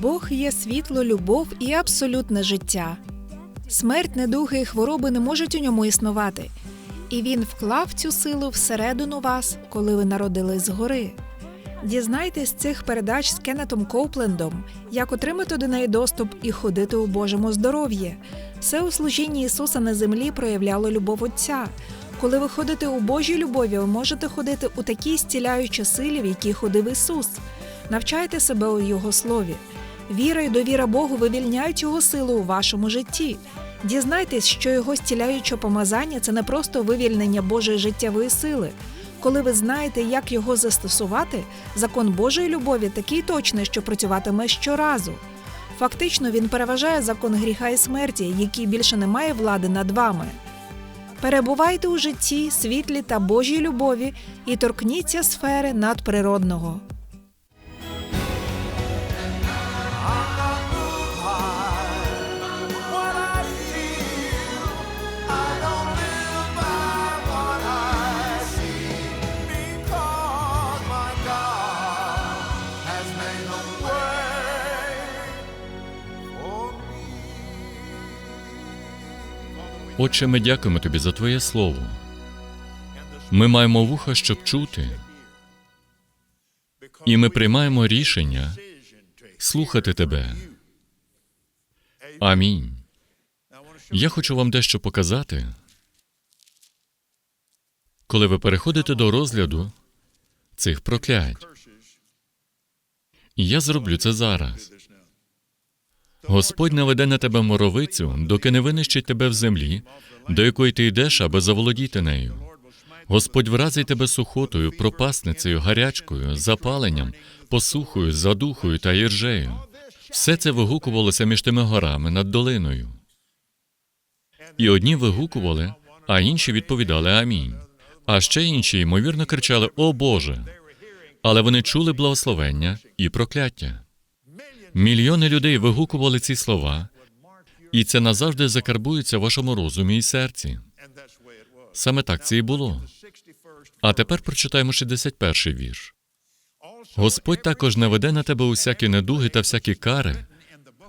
Бог є світло, любов і абсолютне життя. Смерть, недуги і хвороби не можуть у ньому існувати. І він вклав цю силу всередину вас, коли ви народились згори. Дізнайтесь цих передач з Кеннетом Коуплендом, як отримати до неї доступ і ходити у Божому здоров'ї. Все у служінні Ісуса на землі проявляло любов Отця. Коли ви ходите у Божій любові, ви можете ходити у такій стіляючій силі, в якій ходив Ісус. Навчайте себе у Його слові. Віра і довіра Богу вивільняють його силу у вашому житті. Дізнайтесь, що його стіляюче помазання це не просто вивільнення Божої життєвої сили. Коли ви знаєте, як його застосувати, закон Божої любові такий точний, що працюватиме щоразу. Фактично, він переважає закон гріха і смерті, який більше не має влади над вами. Перебувайте у житті, світлі та Божій любові і торкніться сфери надприродного. Отче, ми дякуємо тобі за Твоє слово. Ми маємо вуха, щоб чути, і ми приймаємо рішення слухати тебе. Амінь. Я хочу вам дещо показати. Коли ви переходите до розгляду цих проклять. І я зроблю це зараз. Господь наведе на тебе моровицю, доки не винищить тебе в землі, до якої ти йдеш, аби заволодіти нею. Господь вразить тебе сухотою, пропасницею, гарячкою, запаленням, посухою, задухою та іржею. Все це вигукувалося між тими горами над долиною. І одні вигукували, а інші відповідали Амінь. А ще інші, ймовірно, кричали О Боже. Але вони чули благословення і прокляття. Мільйони людей вигукували ці слова, і це назавжди закарбується в вашому розумі і серці. Саме так це і було. А тепер прочитаємо 61 вірш. Господь також наведе на тебе усякі недуги та всякі кари,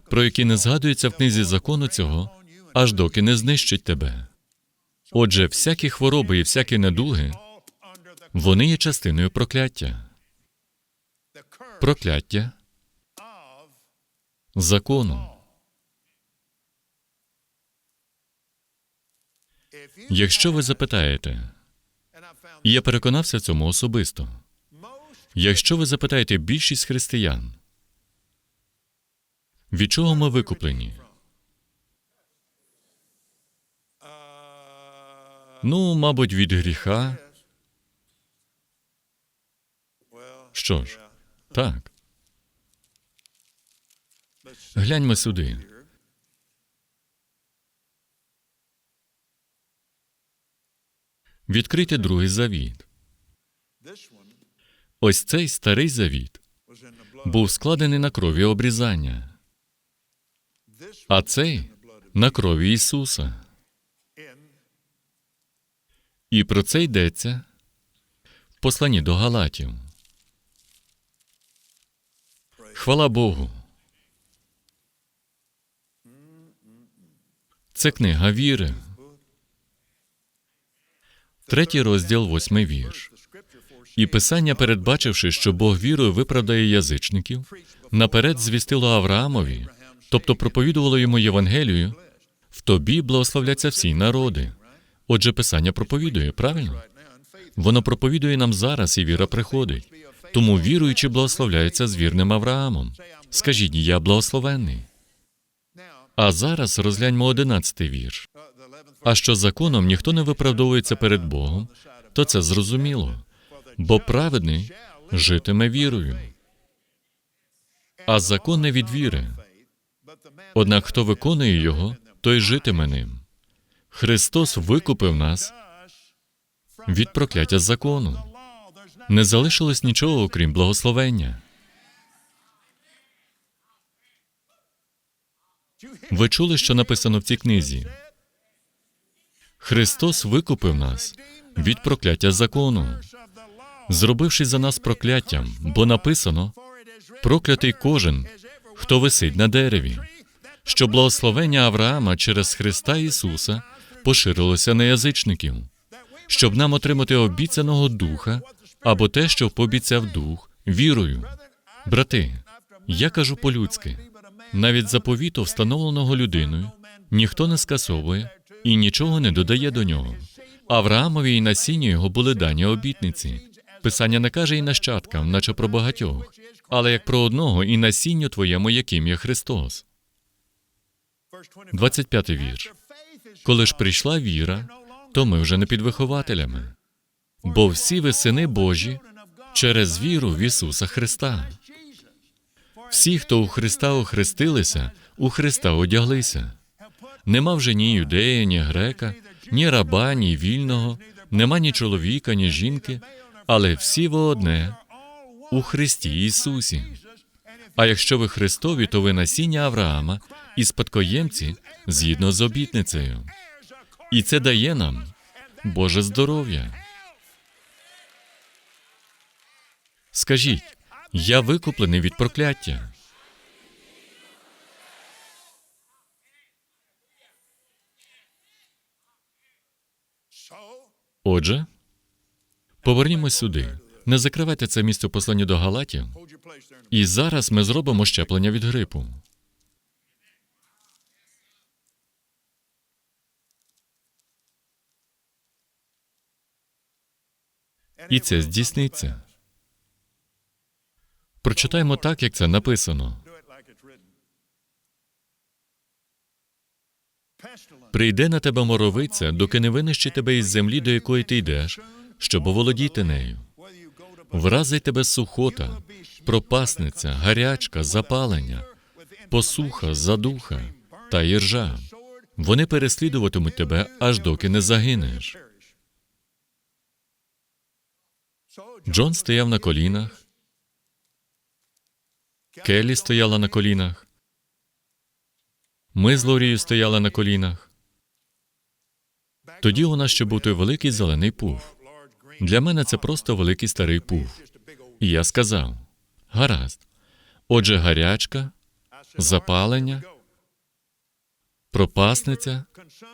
про які не згадується в книзі закону цього, аж доки не знищить тебе. Отже, всякі хвороби і всякі недуги, вони є частиною прокляття. Прокляття закону. Якщо ви запитаєте, і я переконався цьому особисто. Якщо ви запитаєте більшість християн, від чого ми викуплені? Ну, мабуть, від гріха. Що ж, так. Гляньмо сюди. Відкрийте другий завіт. Ось цей старий завіт був складений на крові обрізання, а цей на крові Ісуса. І про це йдеться в посланні до Галатів. Хвала Богу. Це книга віри. Третій розділ, восьмий вірш. І писання, передбачивши, що Бог вірою виправдає язичників, наперед звістило Авраамові, тобто проповідувало йому Євангелію, в тобі благословляться всі народи. Отже, писання проповідує, правильно? Воно проповідує нам зараз, і віра приходить. Тому віруючи благословляється з вірним Авраамом. Скажіть, я благословенний. А зараз розгляньмо одинадцятий вірш. А що законом ніхто не виправдовується перед Богом, то це зрозуміло, бо праведний житиме вірою. А закон не від віри. Однак хто виконує його, той житиме ним. Христос викупив нас від прокляття закону. Не залишилось нічого, окрім благословення. Ви чули, що написано в цій книзі? Христос викупив нас від прокляття закону, зробивши за нас прокляттям, бо написано проклятий кожен, хто висить на дереві, щоб благословення Авраама через Христа Ісуса поширилося на язичників, щоб нам отримати обіцяного духа або те, що пообіцяв дух, вірою. Брати, я кажу по-людськи, навіть заповіту, встановленого людиною, ніхто не скасовує і нічого не додає до нього. Авраамові і насінню його були дані обітниці. Писання не каже і нащадкам, наче про багатьох, але як про одного і насінню твоєму, яким є Христос. 25 вірш. Коли ж прийшла віра, то ми вже не під вихователями, бо всі ви сини Божі через віру в Ісуса Христа. Всі, хто у Христа охрестилися, у Христа одяглися. Нема вже ні юдея, ні грека, ні раба, ні вільного, нема ні чоловіка, ні жінки, але всі ви одне у Христі Ісусі. А якщо ви Христові, то ви насіння Авраама і спадкоємці згідно з обітницею. І це дає нам Боже здоров'я. Скажіть, я викуплений від прокляття. Отже, повернімось сюди. Не закривайте це місце у посланні до Галатів. І зараз ми зробимо щеплення від грипу. І це здійсниться. Прочитаємо так, як це написано. Прийде на тебе моровиця, доки не винищить тебе із землі, до якої ти йдеш, щоб оволодіти нею. Вразить тебе сухота, пропасниця, гарячка, запалення, посуха, задуха та іржа. Вони переслідуватимуть тебе, аж доки не загинеш. Джон стояв на колінах, Келлі стояла на колінах. Ми з Лорією стояли на колінах. Тоді у нас ще був той великий зелений пуф. Для мене це просто великий старий пуф. І я сказав: гаразд. Отже, гарячка, запалення, пропасниця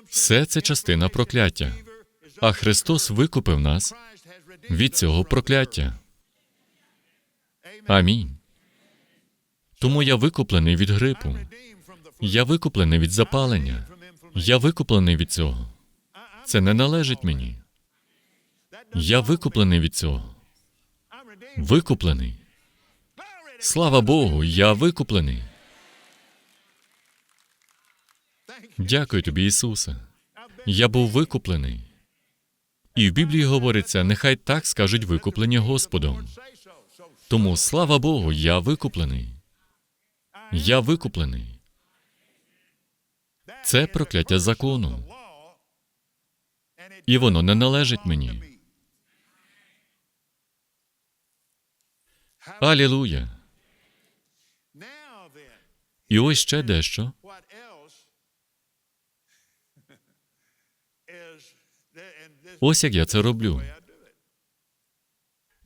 все це частина прокляття. А Христос викупив нас від цього прокляття. Амінь. Тому я викуплений від грипу. Я викуплений від запалення. Я викуплений від цього. Це не належить мені. Я викуплений від цього. Викуплений. Слава Богу, я викуплений. Дякую тобі, Ісусе. Я був викуплений. І в Біблії говориться, нехай так скажуть викуплені Господом. Тому слава Богу, я викуплений. Я викуплений. Це прокляття закону. І воно не належить мені. Алілуя. І ось ще дещо. Ось як я це роблю.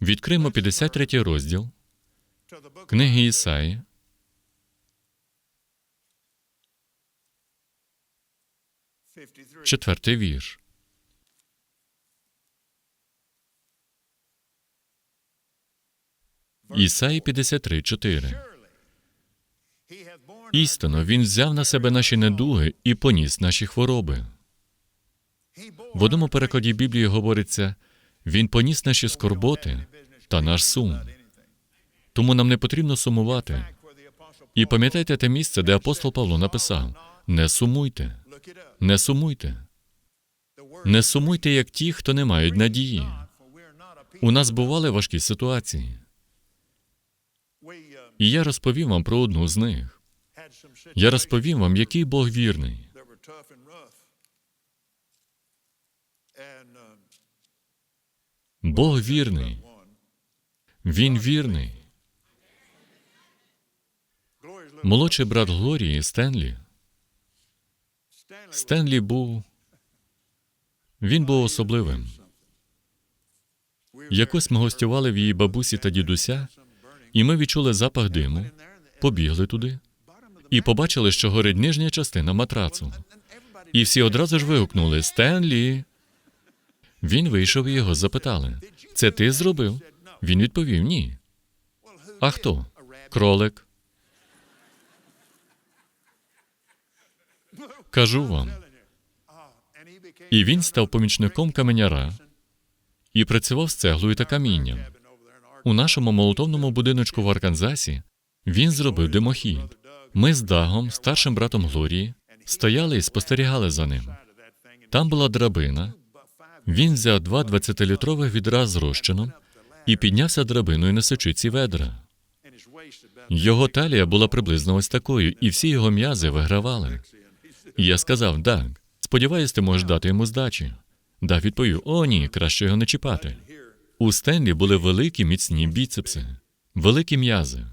Відкриємо 53 розділ книги Ісаї. Четвертий вірш. Ісаї 53, 4. Істинно, Він взяв на себе наші недуги і поніс наші хвороби. В одному перекладі Біблії говориться, Він поніс наші скорботи та наш сум. Тому нам не потрібно сумувати. І пам'ятайте те місце, де апостол Павло написав: не сумуйте, не сумуйте, не сумуйте, як ті, хто не мають надії. У нас бували важкі ситуації, і я розповім вам про одну з них. Я розповім вам, який Бог вірний. Бог вірний. Він вірний. Молодший брат Глорії Стенлі. Стенлі був. Він був особливим. Якось ми гостювали в її бабусі та дідуся, і ми відчули запах диму, побігли туди і побачили, що горить нижня частина матрацу. І всі одразу ж вигукнули Стенлі. Він вийшов і його запитали: Це ти зробив? Він відповів ні. А хто? Кролик. Кажу вам. І він став помічником каменяра і працював з цеглою та камінням. У нашому молотовному будиночку в Арканзасі він зробив димохід. Ми з Дагом, старшим братом Глорії, стояли і спостерігали за ним. Там була драбина. Він взяв два 20-літрових відра з розчином і піднявся драбиною, несучи ці ведра. Його талія була приблизно ось такою, і всі його м'язи вигравали. Я сказав: Даг, сподіваюсь, ти можеш дати йому здачі. Даг відповів: О, ні, краще його не чіпати. У Стенлі були великі міцні біцепси, великі м'язи.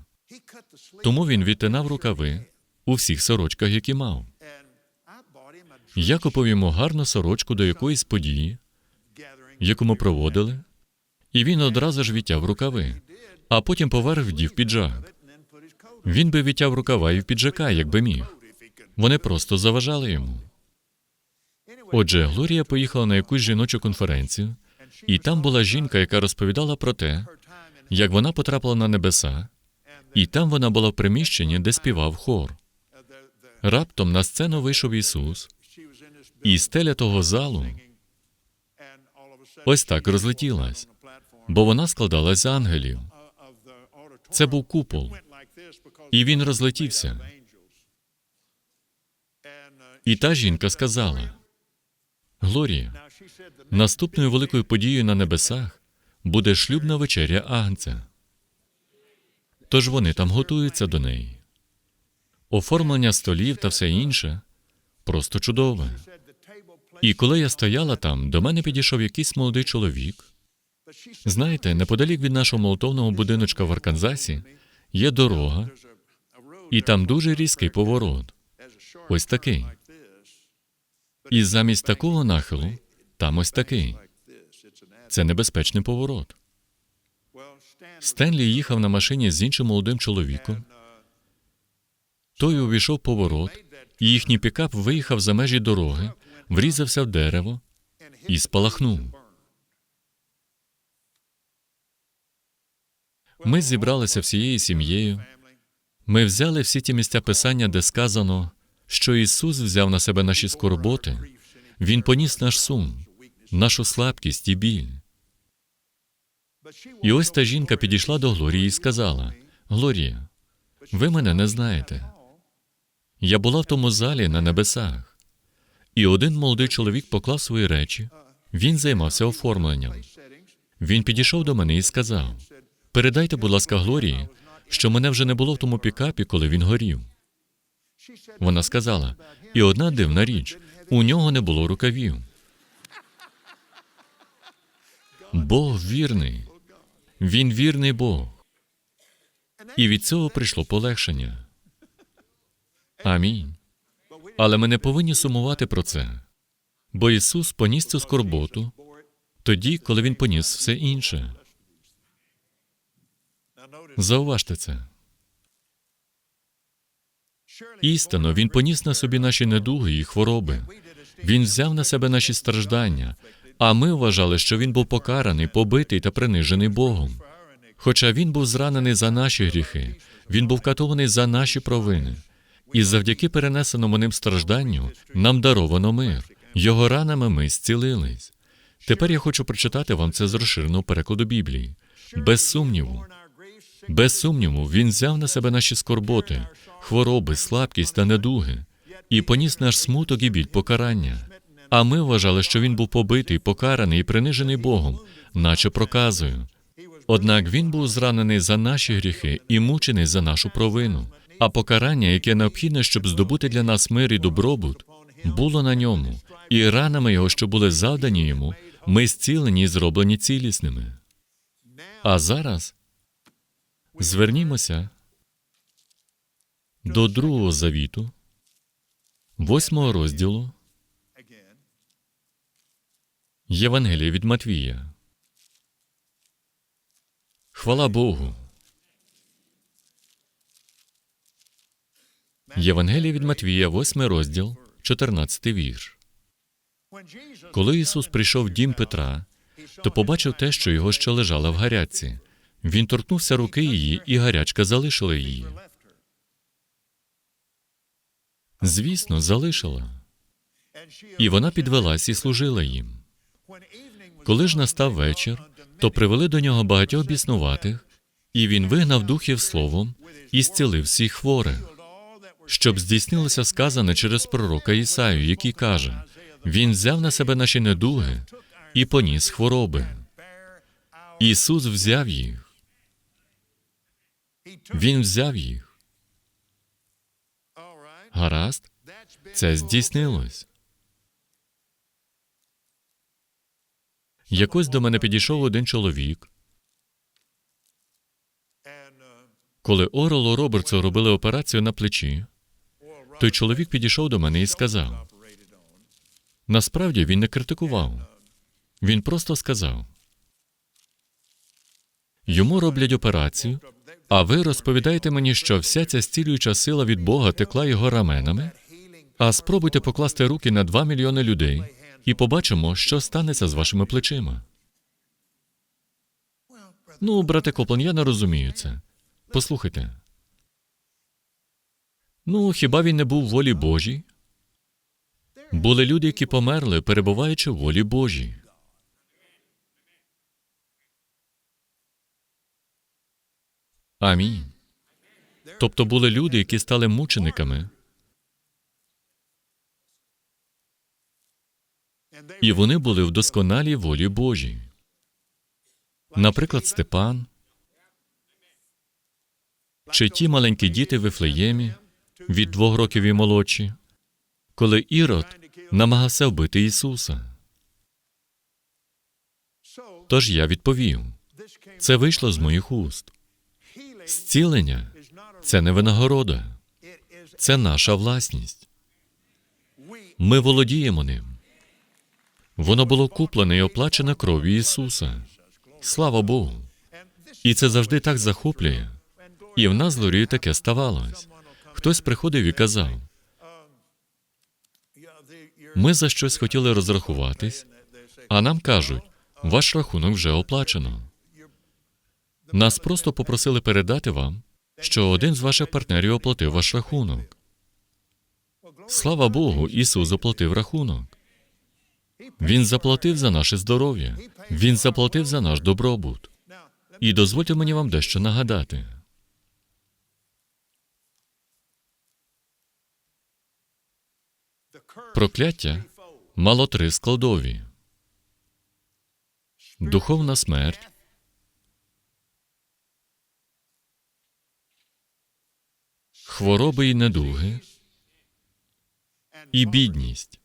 Тому він відтинав рукави у всіх сорочках, які мав. Я купив йому гарну сорочку до якоїсь події, яку ми проводили, і він одразу ж відтяв рукави, а потім поверх вдів піджак. Він би відтяв рукава і в піджака, якби міг. Вони просто заважали йому. Отже, Глорія поїхала на якусь жіночу конференцію, і там була жінка, яка розповідала про те, як вона потрапила на небеса, і там вона була в приміщенні, де співав хор. Раптом на сцену вийшов Ісус, і стеля того залу ось так розлетілась, бо вона складалась з ангелів. Це був купол, і він розлетівся. І та жінка сказала: Глорія, наступною великою подією на небесах буде шлюбна вечеря Агнця. Тож вони там готуються до неї. Оформлення столів та все інше просто чудове. І коли я стояла там, до мене підійшов якийсь молодий чоловік. Знаєте, неподалік від нашого молотовного будиночка в Арканзасі є дорога, і там дуже різкий поворот. Ось такий. І замість такого нахилу там ось такий. Це небезпечний поворот. Стенлі їхав на машині з іншим молодим чоловіком. Той увійшов поворот, і їхній пікап виїхав за межі дороги, врізався в дерево і спалахнув. Ми зібралися всією сім'єю. Ми взяли всі ті місця писання, де сказано, що Ісус взяв на себе наші скорботи, Він поніс наш сум, нашу слабкість і біль. І ось та жінка підійшла до Глорії і сказала: Глорія, ви мене не знаєте. Я була в тому залі на небесах, і один молодий чоловік поклав свої речі. Він займався оформленням. Він підійшов до мене і сказав: Передайте, будь ласка, Глорії, що мене вже не було в тому пікапі, коли він горів. Вона сказала: і одна дивна річ: у нього не було рукавів. Бог вірний. Він вірний Бог. І від цього прийшло полегшення. Амінь. Але ми не повинні сумувати про це, бо Ісус поніс цю скорботу тоді, коли Він поніс все інше. Зауважте це. Істинно, Він поніс на собі наші недуги і хвороби. Він взяв на себе наші страждання, а ми вважали, що він був покараний, побитий та принижений Богом. Хоча він був зранений за наші гріхи, він був катований за наші провини. І завдяки перенесеному ним стражданню нам даровано мир. Його ранами ми зцілились. Тепер я хочу прочитати вам це з розширеного перекладу Біблії. Без сумніву, без сумніву, він взяв на себе наші скорботи, хвороби, слабкість та недуги, і поніс наш смуток і біль покарання. А ми вважали, що він був побитий, покараний і принижений Богом, наче проказою. Однак він був зранений за наші гріхи і мучений за нашу провину. А покарання, яке необхідне, щоб здобути для нас мир і добробут, було на ньому, і ранами його, що були завдані йому, ми зцілені і зроблені цілісними. А зараз звернімося до другого завіту, восьмого розділу Євангелія від Матвія. Хвала Богу. Євангелія від Матвія, 8 розділ, 14 вірш. Коли Ісус прийшов в дім Петра, то побачив те, що його ще лежала в гарячці. Він торкнувся руки її, і гарячка залишила її. Звісно, залишила. І вона підвелась і служила їм. Коли ж настав вечір, то привели до нього багатьох біснуватих, і він вигнав духів словом і зцілив всіх хворих, щоб здійснилося сказане через пророка Ісаю, який каже: Він взяв на себе наші недуги і поніс хвороби. Ісус взяв їх. Він взяв їх. Гаразд, це здійснилось. Якось до мене підійшов один чоловік. Коли Орелу Робертсу робили операцію на плечі, той чоловік підійшов до мене і сказав: насправді він не критикував. Він просто сказав: йому роблять операцію, а ви розповідаєте мені, що вся ця зцілююча сила від Бога текла його раменами. А спробуйте покласти руки на 2 мільйони людей і побачимо, що станеться з вашими плечима. Ну, брате Коплен, я не розумію це. Послухайте. Ну, хіба він не був в волі Божій? Були люди, які померли, перебуваючи в волі Божій. Амінь. Тобто були люди, які стали мучениками, і вони були в досконалій волі Божій. Наприклад, Степан, чи ті маленькі діти в Ефлеємі від двох років і молодші, коли Ірод намагався вбити Ісуса. Тож я відповів: це вийшло з моїх уст. Зцілення це не винагорода, це наша власність. Ми володіємо ним. Воно було куплене і оплачене кров'ю Ісуса. Слава Богу. І це завжди так захоплює. І в нас з Лорією таке ставалось. Хтось приходив і казав: ми за щось хотіли розрахуватись, а нам кажуть, ваш рахунок вже оплачено. Нас просто попросили передати вам, що один з ваших партнерів оплатив ваш рахунок. Слава Богу, Ісус оплатив рахунок. Він заплатив за наше здоров'я, Він заплатив за наш добробут. І дозвольте мені вам дещо нагадати. Прокляття мало три складові: духовна смерть, хвороби і недуги і бідність.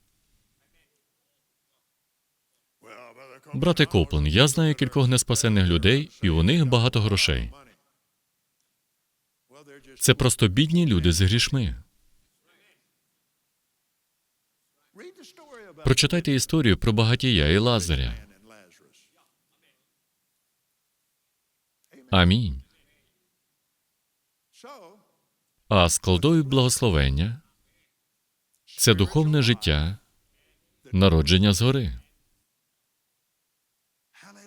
Брате Коплен, я знаю кількох неспасених людей, і у них багато грошей. Це просто бідні люди з грішми. Прочитайте історію про багатія і Лазаря. Амінь. А складові благословення це духовне життя, народження згори.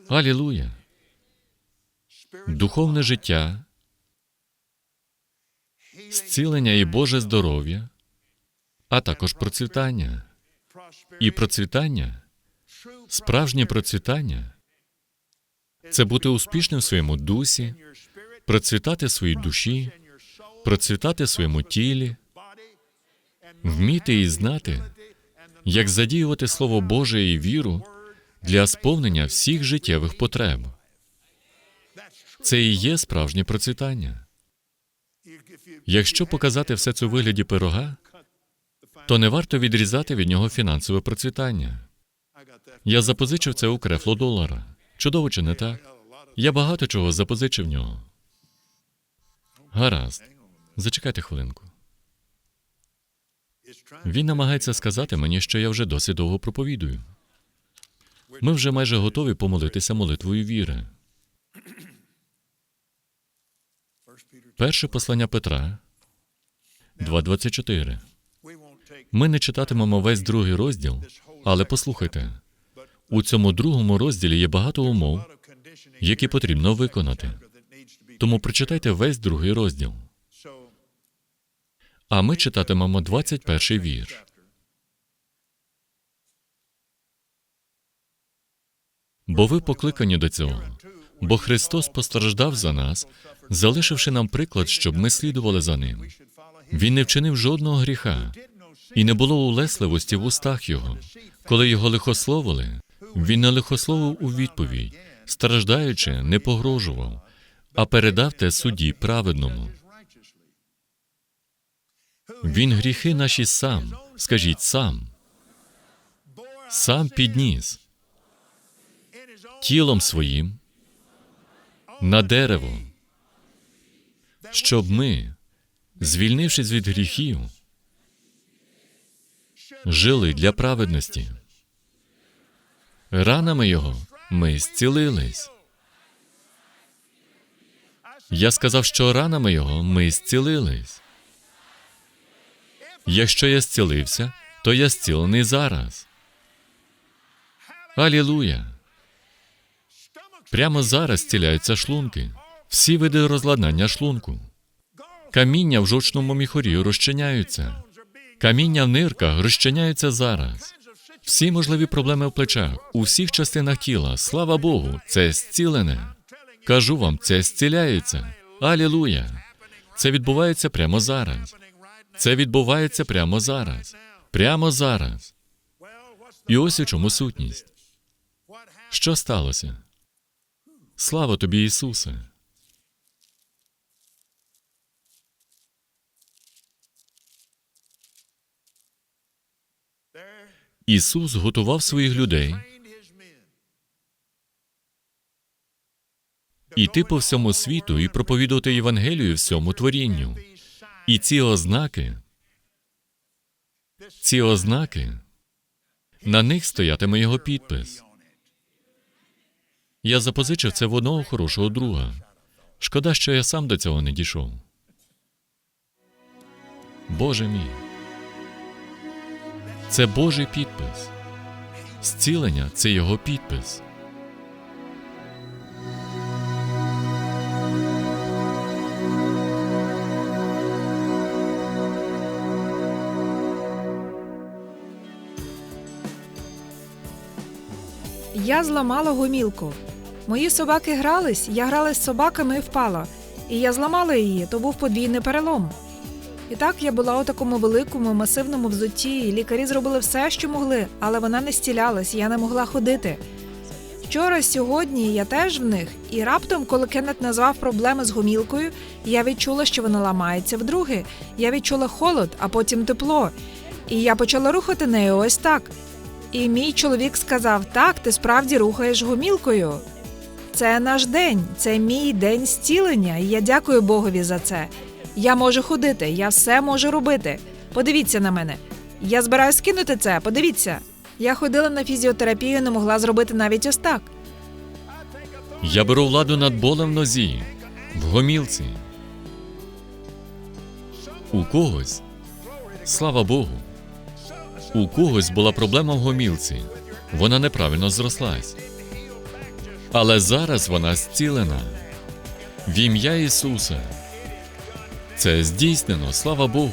Алілуя. Духовне життя, зцілення і Боже здоров'я, а також процвітання. І процвітання, справжнє процвітання це бути успішним в своєму дусі, процвітати в своїй душі, процвітати в своєму тілі, вміти і знати, як задіювати Слово Боже і віру для сповнення всіх життєвих потреб. Це і є справжнє процвітання. Якщо показати все це у вигляді пирога, то не варто відрізати від нього фінансове процвітання. Я запозичив це у крефло долара. Чудово чи не так? Я багато чого запозичив в нього. Гаразд. Зачекайте хвилинку. Він намагається сказати мені, що я вже досить довго проповідую. Ми вже майже готові помолитися молитвою віри. Перше послання Петра, 2.24. Ми не читатимемо весь другий розділ, але послухайте, у цьому другому розділі є багато умов, які потрібно виконати. Тому прочитайте весь другий розділ. А ми читатимемо 21 вірш. Бо ви покликані до цього. Бо Христос постраждав за нас, залишивши нам приклад, щоб ми слідували за ним. Він не вчинив жодного гріха, і не було улесливості в устах його. Коли його лихословили, він не лихословив у відповідь, страждаючи, не погрожував, а передав те судді праведному. Він гріхи наші сам, скажіть сам, сам підніс тілом своїм на дерево, щоб ми, звільнившись від гріхів, жили для праведності. Ранами його ми зцілились. Я сказав, що ранами його ми зцілились. Якщо я зцілився, то я зцілений зараз. Алілуя! Прямо зараз зціляються шлунки, всі види розладнання шлунку. Каміння в жовчному міхурі розчиняються. Каміння в нирках розчиняються зараз. Всі можливі проблеми в плечах, у всіх частинах тіла, слава Богу, це зцілене. Кажу вам, це зціляється. Алілуя! Це відбувається прямо зараз. Це відбувається прямо зараз. Прямо зараз. І ось у чому сутність. Що сталося? Слава тобі, Ісусе! Ісус готував своїх людей іти по всьому світу і проповідувати Євангелію всьому творінню. І ці ознаки, ці ознаки, на них стоятиме його підпис. Я запозичив це в одного хорошого друга. Шкода, що я сам до цього не дійшов. Боже мій. Це Божий підпис. Зцілення це його підпис. Я зламала гомілку. Мої собаки грались, я грала з собаками і впала. І я зламала її, то був подвійний перелом. І так я була у такому великому масивному взутті, і лікарі зробили все, що могли, але вона не стілялась, я не могла ходити. Вчора, сьогодні я теж в них, і раптом, коли Кеннет назвав проблеми з гомілкою, я відчула, що вона ламається вдруге. Я відчула холод, а потім тепло. І я почала рухати нею ось так. І мій чоловік сказав: Так, ти справді рухаєш гомілкою. Це наш день, це мій день зцілення, і я дякую Богові за це. Я можу ходити, я все можу робити. Подивіться на мене. Я збираюсь скинути це, подивіться. Я ходила на фізіотерапію, не могла зробити навіть ось так. Я беру владу над болем в нозі, в гомілці. У когось, слава Богу, у когось була проблема в гомілці. Вона неправильно зрослась. Але зараз вона зцілена. В ім'я Ісуса. Це здійснено, слава Богу.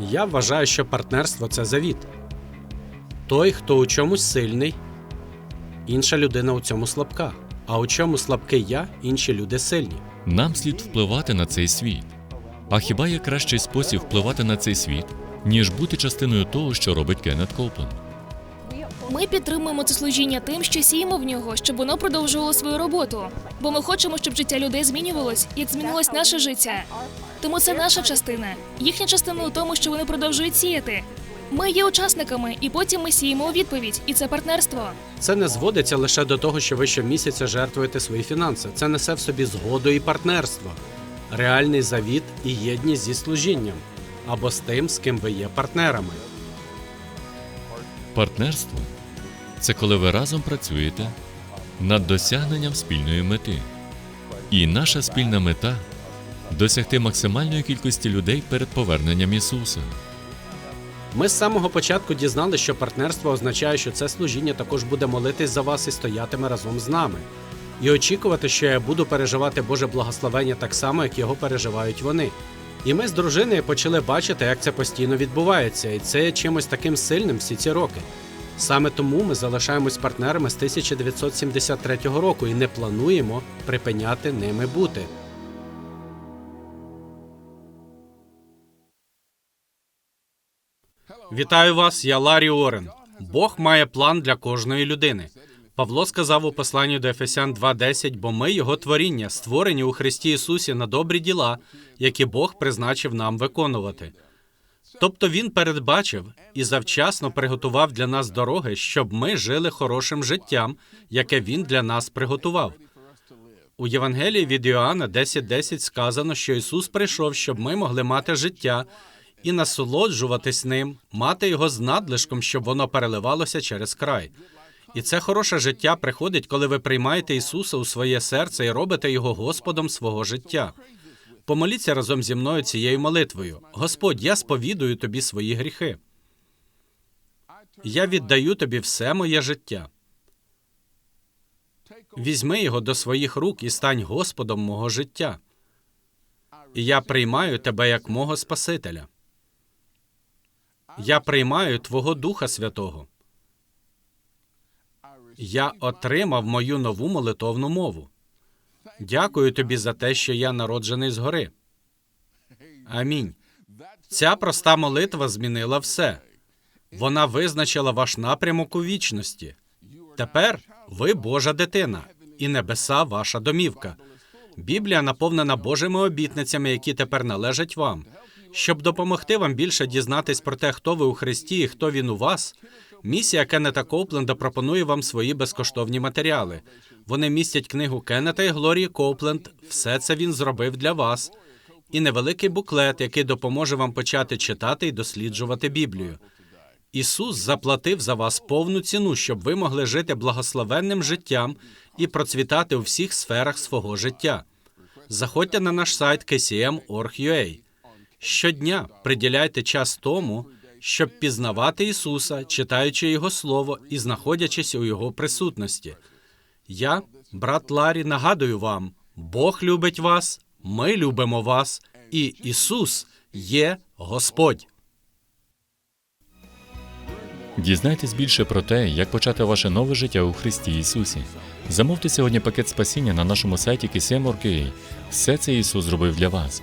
Я вважаю, що партнерство це завіт. Той, хто у чомусь сильний, інша людина у цьому слабка. А у чому слабкий я, інші люди сильні. Нам слід впливати на цей світ. А хіба є кращий спосіб впливати на цей світ, ніж бути частиною того, що робить Кеннет Коупленд? Ми підтримуємо це служіння тим, що сіємо в нього, щоб воно продовжувало свою роботу. Бо ми хочемо, щоб життя людей змінювалось, як змінилось наше життя. Тому це наша частина. Їхня частина у тому, що вони продовжують сіяти. Ми є учасниками, і потім ми сіємо у відповідь, і це партнерство. Це не зводиться лише до того, що ви щомісяця жертвуєте свої фінанси. Це несе в собі згоду і партнерство, реальний завіт і єдність зі служінням або з тим, з ким ви є партнерами. Партнерство це коли ви разом працюєте над досягненням спільної мети. І наша спільна мета досягти максимальної кількості людей перед поверненням Ісуса. Ми з самого початку дізнали, що партнерство означає, що це служіння також буде молитись за вас і стоятиме разом з нами, і очікувати, що я буду переживати Боже благословення так само, як його переживають вони. І ми з дружиною почали бачити, як це постійно відбувається, і це є чимось таким сильним всі ці роки. Саме тому ми залишаємось партнерами з 1973 року і не плануємо припиняти ними бути. Вітаю вас, я Ларі Орен. Бог має план для кожної людини. Павло сказав у посланні до Ефесян 2.10, бо ми його творіння, створені у Христі Ісусі на добрі діла, які Бог призначив нам виконувати. Тобто він передбачив і завчасно приготував для нас дороги, щоб ми жили хорошим життям, яке він для нас приготував. У Євангелії від Іоанна 10.10 сказано, що Ісус прийшов, щоб ми могли мати життя і насолоджуватись ним, мати його з надлишком, щоб воно переливалося через край. І це хороше життя приходить, коли ви приймаєте Ісуса у своє серце і робите його Господом свого життя. Помоліться разом зі мною цією молитвою. Господь, я сповідую тобі свої гріхи. Я віддаю тобі все моє життя. Візьми його до своїх рук і стань Господом мого життя. І я приймаю тебе як мого Спасителя. Я приймаю Твого Духа Святого. Я отримав мою нову молитовну мову. Дякую тобі за те, що я народжений згори. Амінь. Ця проста молитва змінила все. Вона визначила ваш напрямок у вічності. Тепер ви Божа дитина, і небеса ваша домівка. Біблія наповнена Божими обітницями, які тепер належать вам. Щоб допомогти вам більше дізнатись про те, хто ви у Христі і хто він у вас. Місія Кеннета Коупленда пропонує вам свої безкоштовні матеріали. Вони містять книгу Кеннета і Глорії Коупленд. Все це він зробив для вас. І невеликий буклет, який допоможе вам почати читати і досліджувати Біблію. Ісус заплатив за вас повну ціну, щоб ви могли жити благословенним життям і процвітати у всіх сферах свого життя. Заходьте на наш сайт kcm.org.ua. Щодня приділяйте час тому, щоб пізнавати Ісуса, читаючи Його Слово і знаходячись у Його присутності. Я, брат Ларі, нагадую вам: Бог любить вас, ми любимо вас, і Ісус є Господь. Дізнайтесь більше про те, як почати ваше нове життя у Христі Ісусі. Замовте сьогодні пакет спасіння на нашому сайті KSM.org.ua. Все це Ісус зробив для вас.